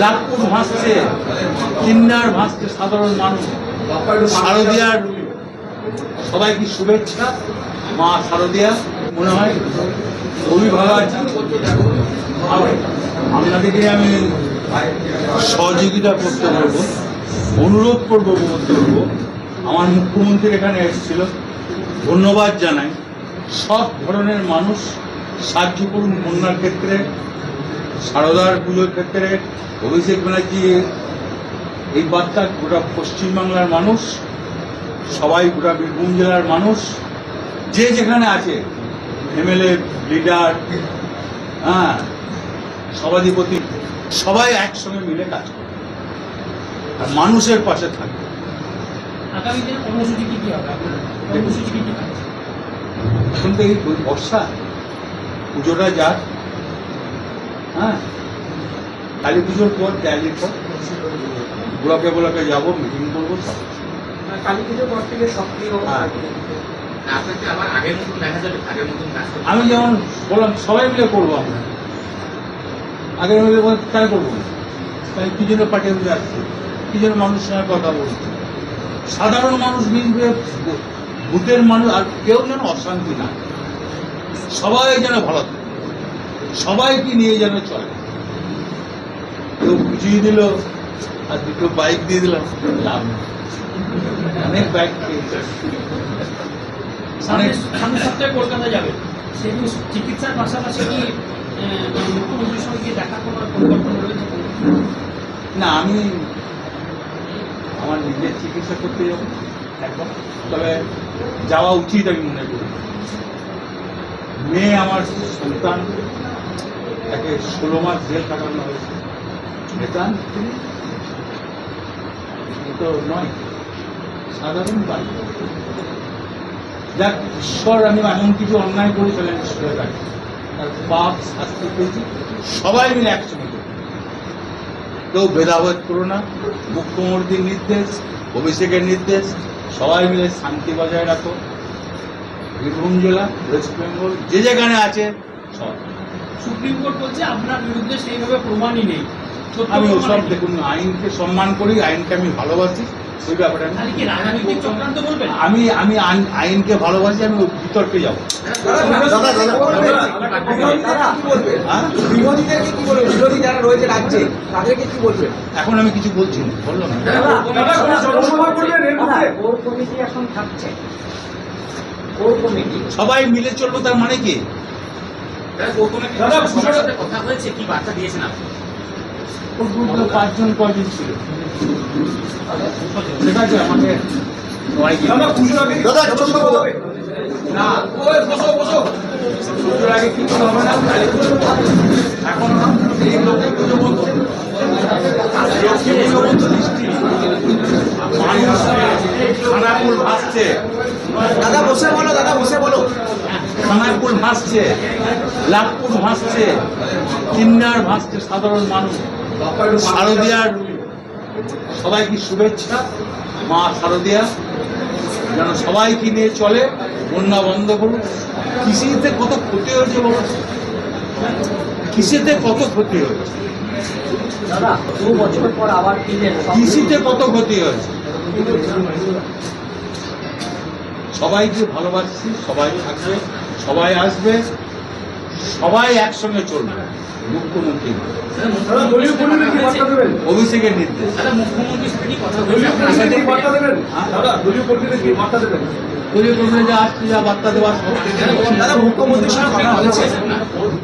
লাভপুর ভাসছে, কিন্নার ভাসছে সাধারণ মানুষ। শারদিয়ার সবাই কি শুভেচ্ছা? মা শারদিয়া, মনে হয়? খুবই ভালো আছি আপনাদেরকে আমি সহযোগিতা করতে বলব, অনুরোধ করব বলতে বলব আমার মুখ্যমন্ত্রী এখানে এসেছিল। ধন্যবাদ জানাই। সব ধরনের মানুষ সাহায্য করুন বন্যার ক্ষেত্রে। সারদার পুজোর ক্ষেত্রে অভিষেক ব্যানার্জি এই বার্তা গোটা পশ্চিমবাংলার মানুষ সবাই গোটা বীরভূম জেলার মানুষ যে যেখানে আছে এমএলএ লিডার হ্যাঁ সভাধিপতি সবাই একসঙ্গে মিলে কাজ করে আর মানুষের পাশে থাকবে। এখন তো এই বর্ষা পুজোটা যাক। হ্যাঁ। কালী পুজোর পর দেয়ালির পর ব্লকে ব্লকে যাব মিটিং করব সব। কালী পুজোর পর থেকে সক্রিয় হ্যাঁ। আপনাকে আবার আগের মতন দেখা যাবে আগের মতন কাজ আমি যেমন বললাম সবাই মিলে করব আমরা। আগে মিলে তাই করব না। তাই কি জন্য পার্টি দিয়ে আসছে? কি জন্য মানুষের সঙ্গে কথা বলছে সাধারণ মানুষ মিলবে ভূতের মানুষ আর কেউ যেন অশান্তি না। সবাই যেন ভালো থাকে। সবাইকে নিয়ে যেন চলে। কেউ বুঝিয়ে দিল আর দুটো বাইক দিয়ে দিলাম লাভ নেই। অনেক বাইক অনেক সপ্তাহে কলকাতা যাবে। চিকিৎসার পাশাপাশি কি আহ, মুখ্যমন্ত্রীর সঙ্গে দেখা করার পরিকল্পনা রয়েছে? না আমি আমার নিজের চিকিৎসা করতে যাব একবার। তবে যাওয়া উচিত আমি মনে করি। মেয়ে আমার সন্তান। তাকে ষোলো মাস জেল কাটানো হয়েছে। নেতান, তিনি? তো নয়, সাধারণ বাড়ি। যাক, ঈশ্বর, আমি এমন কিছু অন্যায় করেছিলেন ঈশ্বরের কাছে তার পাপ, শাস্তি পেয়েছি। সবাই মিলে একসঙ্গে করি। কেউ ভেদাভেদ করো না। মুখ্যমন্ত্রীর নির্দেশ, অভিষেকের নির্দেশ, সবাই মিলে শান্তি বজায় রাখো। বীরভূম জেলা, ওয়েস্ট বেঙ্গল, যে যেখানে আছে, সব। সুপ্রিম কোর্ট বলছে আপনার বিরুদ্ধে সেইভাবে প্রমাণই নেই। আমি ওসব দেখুন আইনকে সম্মান করি আইনকে আমি ভালোবাসি ওই ব্যাপারে আমি- আমি আইনকে ভালোবাসি আমি বিতর্কে যাব। এখন আমি কিছু বলছি না বলল না। কোর কমিটি এখন থাকছে সবাই মিলে চলবো তার মানে কি দাদা, প্রথমে কি সবার সাথে কথা হয়েছে? কি বার্তা দিয়েছেন আপনি? পাঁচজন কয়জন ছিল? ঠিক আছে আমাকে সবাইকে না পুজোর আগে কিছু হবে না? এখন এই লক্ষ্মী পুজো মতো লক্ষ্মী পুজো মতো দৃষ্টি মানুষ খানাকুল ভাসছে দাদা বসে বলো দাদা বসে বলো। খানাকুল ভাসছে লাভপুর ভাসছে কিন্নার ভাসছে সাধারণ মানুষ। শারদিয়ার সবাই কি শুভেচ্ছা মা শারদিয়া যেন সবাইকে নিয়ে চলে বন্যা বন্ধ করুন কৃষিতে কত ক্ষতি হয়েছে বাবা কৃষিতে কত ক্ষতি হয়েছে? কৃষিতে কত ক্ষতি হয়েছে? সবাইকে ভালোবাসছি সবাই থাকবে। সবাই আসবে সবাই একসঙ্গে চলবে। মুখ্যমন্ত্রী। অভিষেকের নির্দেশ। সাথে? দলীয় কর্মীরা যা আসছে যা বার্তা দেওয়ার মুখ্যমন্ত্রীর সঙ্গে কথা হয়েছে